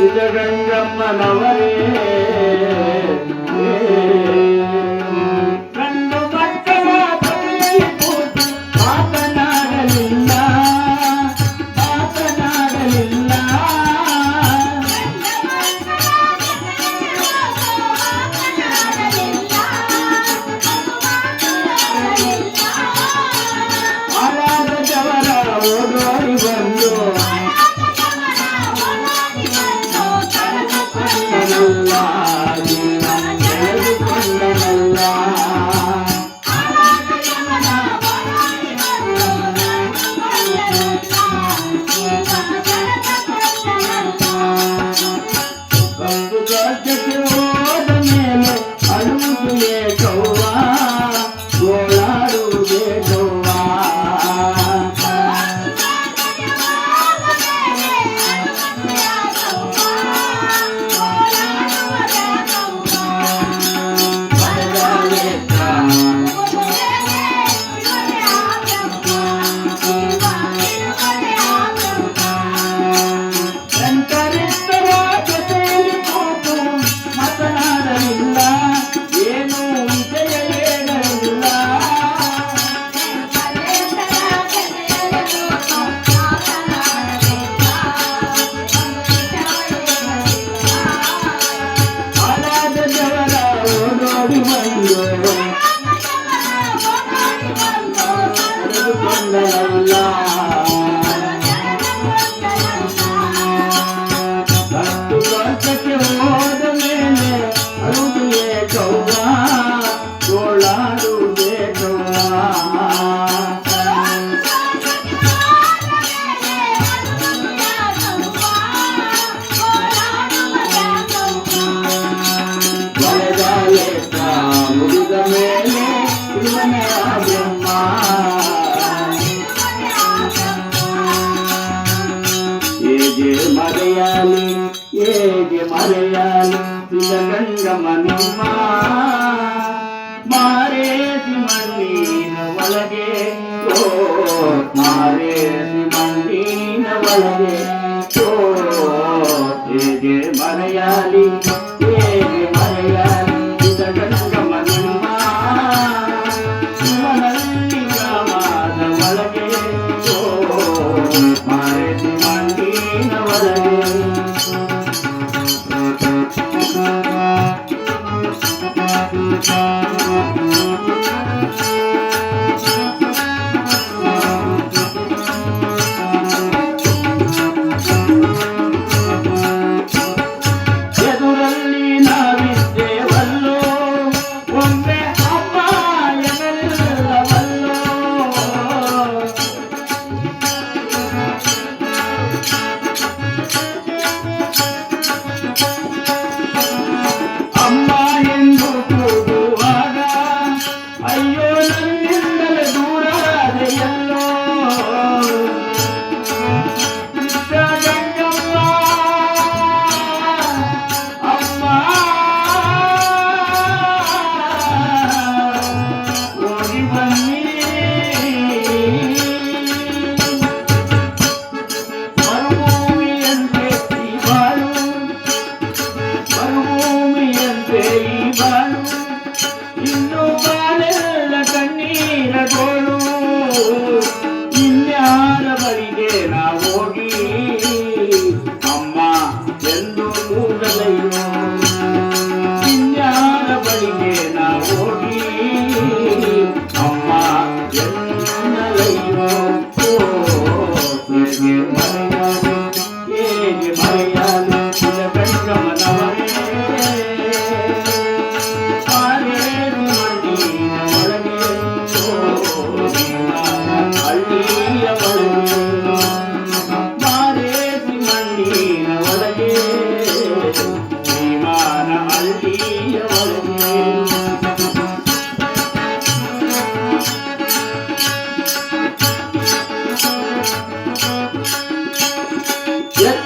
ಇದು ಗಂಗಮ್ಮನವರೇ అరయాలు తిలకంగమనిమ్మ మారేసి మండిన వలగే. ఓ మారేసి మండిన వలగే. ఓ మనయాలి ఏ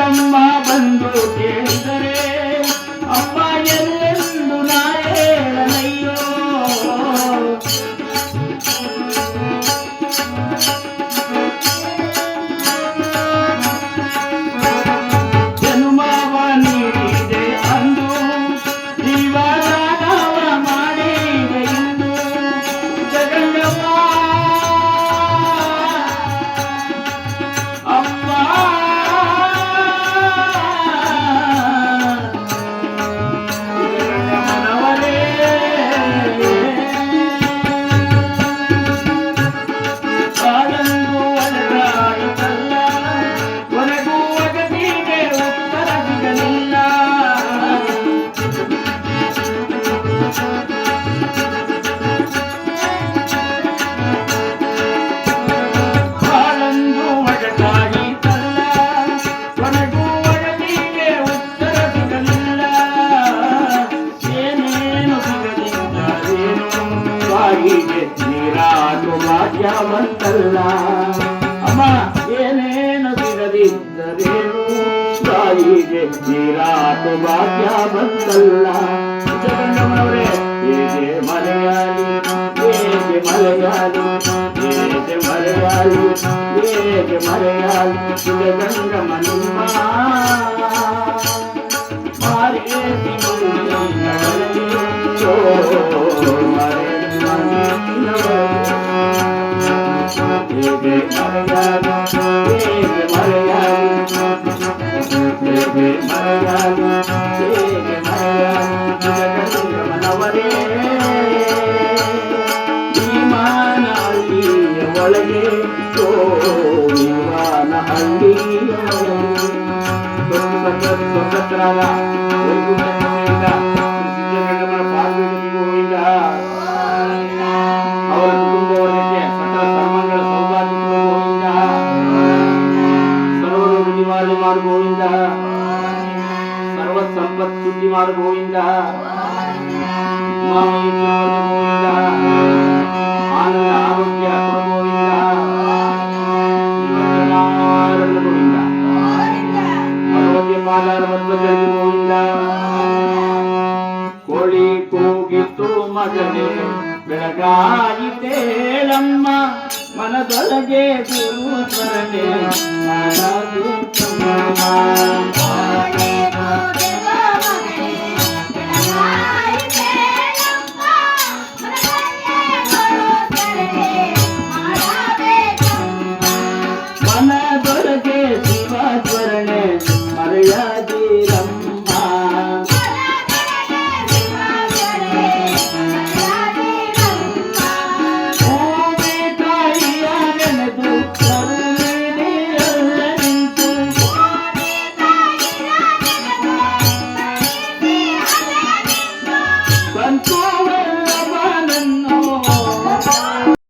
ಮಾತಮ್ಮ ಹೀಗೆ ನೀರಾತು ಭಾಗ್ಯ ಬಂದಲ್ಲ ಜಗಣ್ಣವರೇ ಹೇಗೆ ಮಲಯಾಳಿ ಹೇಗೆ ಮಲಯಾಳಿ ಹೇಗೆ ಮಲಯಾಳಿ ಹೇಗೆ ಮಲಯಾಳಿ ಜಗಂಗಮ ನಿಮ್ಮ ಭಕ್ತರಾದ ಅವರ ಕುಟುಂಬವರಿಗೆ ಸಕಲ ಧರ್ಮಗಳ ಸೌಭಾಗ್ಯ ಹೋಗಿದ್ದ ಸರ್ವರೋಗ ನಿವಾರಣೆ ಮಾಡು ಗೋವಿಂದ. ಸರ್ವ ಸಂಪತ್ ಶುದ್ಧಿ ಮಾಡು ಗೋವಿಂದ. ಮಗನೇ ಬೆಳಗಾಯಿತೇಳಮ್ಮ ಮನದೊಳಗೆ ಗುರು ಸ್ಮರಣೆ ಮಾನವು